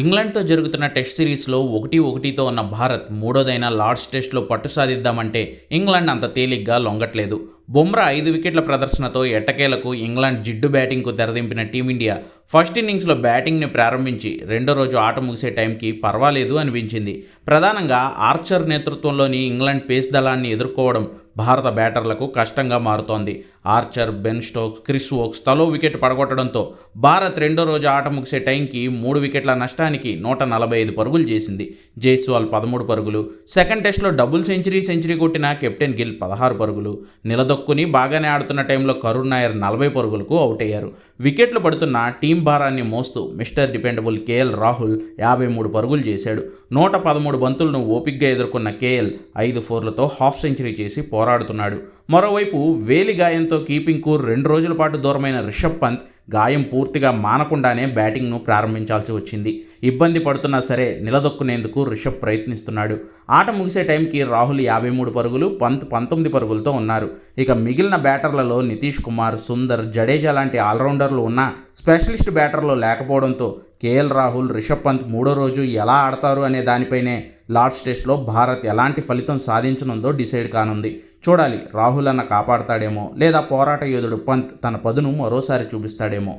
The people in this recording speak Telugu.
ఇంగ్లాండ్తో జరుగుతున్న టెస్ట్ సిరీస్లో ఒకటి ఒకటితో ఉన్న భారత్ మూడోదైన లార్డ్స్ టెస్ట్లో పట్టు సాధిద్దామంటే ఇంగ్లాండ్ అంత తేలిగ్గా లొంగట్లేదు. బుమ్రా ఐదు వికెట్ల ప్రదర్శనతో ఎట్టకేలకు ఇంగ్లాండ్ జిడ్డు బ్యాటింగ్కు తెరదింపిన టీమిండియా ఫస్ట్ ఇన్నింగ్స్లో బ్యాటింగ్ని ప్రారంభించి రెండో రోజు ఆట ముగిసే టైంకి పర్వాలేదు అనిపించింది. ప్రధానంగా ఆర్చర్ నేతృత్వంలోని ఇంగ్లాండ్ పేస్ దళాన్ని ఎదుర్కోవడం భారత బ్యాటర్లకు కష్టంగా మారుతోంది. Archer Ben Stokes Chris Woakes తలో వికెట్ పడగొట్టడంతో భారత్ రెండో రోజు ఆట ముగిసే టైంకి మూడు వికెట్ల నష్టానికి నూట నలభై ఐదు పరుగులు చేసింది. జైస్వాల్ పదమూడు పరుగులు సెకండ్ టెస్ట్లో డబుల్ సెంచరీ సెంచరీ కొట్టిన కెప్టెన్ గిల్ పదహారు పరుగులు నిలదొక్కుని బాగానే ఆడుతున్న టైంలో కరుణ్ నాయర్ నలభై పరుగులకు అవుట్ అయ్యారు వికెట్లు పడుతున్న టీం భారాన్ని మోస్తూ మిస్టర్ డిపెండబుల్ కేఎల్ రాహుల్ యాభై మూడు పరుగులు చేశాడు. నూట పదమూడు బంతులను ఓపిగ్గా ఎదుర్కొన్న కేఎల్ ఐదు ఫోర్లతో హాఫ్ సెంచరీ చేసి పోరాడుతున్నాడు. మరోవైపు వేలి గాయంతో కీపింగ్కు రెండు రోజుల పాటు దూరమైన రిషబ్ పంత్ గాయం పూర్తిగా మానకుండానే బ్యాటింగ్ను ప్రారంభించాల్సి వచ్చింది. ఇబ్బంది పడుతున్నా సరే నిలదొక్కునేందుకు రిషబ్ ప్రయత్నిస్తున్నాడు. ఆట ముగిసే టైంకి రాహుల్ యాభై మూడు పరుగులు పంత్ పంతొమ్మిది పరుగులతో ఉన్నారు. ఇక మిగిలిన బ్యాటర్లలో నితీష్ కుమార్ సుందర్ జడేజా లాంటి ఆల్రౌండర్లు ఉన్నా స్పెషలిస్ట్ బ్యాటర్లు లేకపోవడంతో కేఎల్ రాహుల్ రిషబ్ పంత్ మూడో రోజు ఎలా ఆడతారు అనే దానిపైనే లార్డ్స్ టెస్ట్లో భారత్ ఎలాంటి ఫలితం సాధించనుందో డిసైడ్ కానుంది. చూడాలి రాహుల్ అన్న కాపాడతాడేమో లేదా పోరాట యోధుడు పంత్ తన పదును మరోసారి చూపిస్తాడేమో.